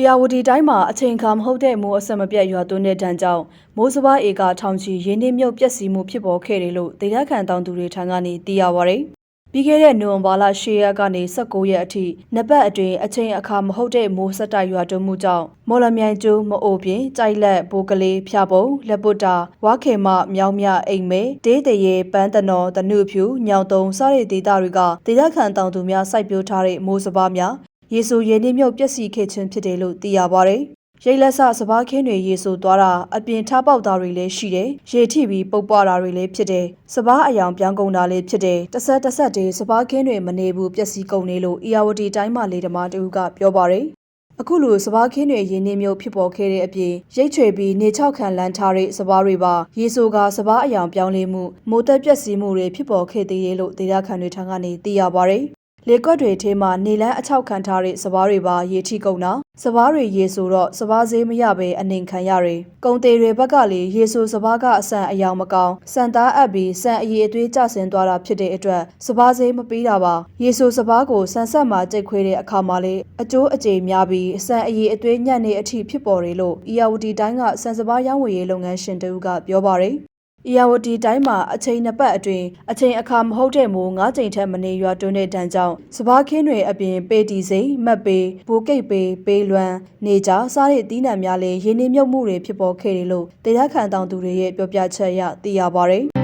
။ယာဝတီတိုင်းမှာအချိန်အခါမဟုတ်တဲ့မိုးအဆက်မပြတ်ရွာသွန်းတဲ့ဒဏ်ကြောင့်မိုးစပါးဧကထောင်ချီရင်းနှီးမြုပ်ပျက်စီးမှုဖြစ်ပေါ်ခဲ့တယ်လို့ဒေသခံတောင်သူတွေထံကနေသိရပါဗျ။ပြီးခဲ့တဲ့နိုဝင်ဘာလ10ရက်ကနေ19ရက်အထိနှစ်ပတ်အတွင်းအချိန်အခါမဟုတ်တဲ့မိုးဆက်တိုက်ရွာသွန်းမှုကြောင့်မော်လမြိုင်ကျိုးမအိုပြင်းကြိုက်လက်ဘိုးကလေးဖျာပုံလက်ပုတ်တာဝါခေမမြောင်းမြအိမ်မဲဒေးတရေပန်းတနော်တနုဖြူညောင်တုံစတဲ့ဒေသတွေကဒေသခံတောင်သူများစိုက်ပျိုးထားတဲ့မိုးစပါးများ ရေဆိုရင်းနှီးမြုပ်ပျက်စီးခဲ့ခြင်းဖြစ်တယ်လို့သိရပါတယ်။ရိတ်လက်ဆစပားခင်းတွေရေဆိုသွားတာအပြင်ထားပေါက်တာတွေလည်းရှိတယ်။ရေထိပြီးပုတ်ပွားတာတွေလည်းဖြစ်တယ်။စပားအယောင်ပြောင်းကုန်တာလည်းဖြစ်တယ်။တစ်ဆက်တစ်ဆက်တည်းစပားခင်းတွေမနေဘူးပျက်စီးကုန်နေလို့အီယာဝတီတိုင်းမှာလေဓမားတူကပြောပါတယ်။အခုလိုစပားခင်းတွေရင်းနှီးမြုပ်ဖြစ်ပေါ်ခဲ့တဲ့အပြင်ရိတ်ချွေပြီးနေချောက်ခံလန်းထားတဲ့စပားတွေပါရေဆိုကစပားအယောင်ပြောင်းလဲမှုမိုးသက်ပျက်စီးမှုတွေဖြစ်ပေါ်ခဲ့သေးတယ်လို့ဒေသခံတွေထံကနေသိရပါတယ်။ လေကွက်တွေထဲမှာနေလန်းအချောက်ခံထားတဲ့စပားတွေပါရေထိကုန်တာစပားတွေရေဆိုတော့စပားဈေးမရဘဲအနေခံရတယ်။ကုံသေးတွေဘက်ကလေရေဆိုစပားကအဆန်အယောင်မကောင်းစံသားအပ်ပြီးစံအရည်အသွေးကျဆင်းသွားတာဖြစ်တဲ့အတွက်စပားဈေးမပေးတာပါ။ရေဆိုစပားကိုဆန်ဆက်မှာကြိတ်ခွေးတဲ့အခါမှာလေအကျိုးအကျေများပြီးစံအရည်အသွေးညံ့တဲ့အထိဖြစ်ပေါ်တယ်လို့အီယာဝတီတိုင်းကစံစပားရောင်းဝယ်ရေးလုပ်ငန်းရှင်တဦးကပြောပါတယ်။ အီယာဝတီတိုင်းမှာအချိန်နှစ်ပတ်အတွင်းအချိန်အခါမဟုတ်တဲ့မိုး၅ကြိမ်ထက်မနေရွာသွန်းတဲ့တန်းကြောင့်စပားခင်းတွေအပြင်ပေတီစိန်မတ်ပေဘိုးကိတ်ပေပေးလွမ်းနေကြစားတဲ့တီးနှံများလည်းရင်းနှီးမြုပ်မှုတွေဖြစ်ပေါ်ခဲ့တယ်လို့ဒေသခံတောင်သူတွေရဲ့ပြောပြချက်အရသိရပါဗျ။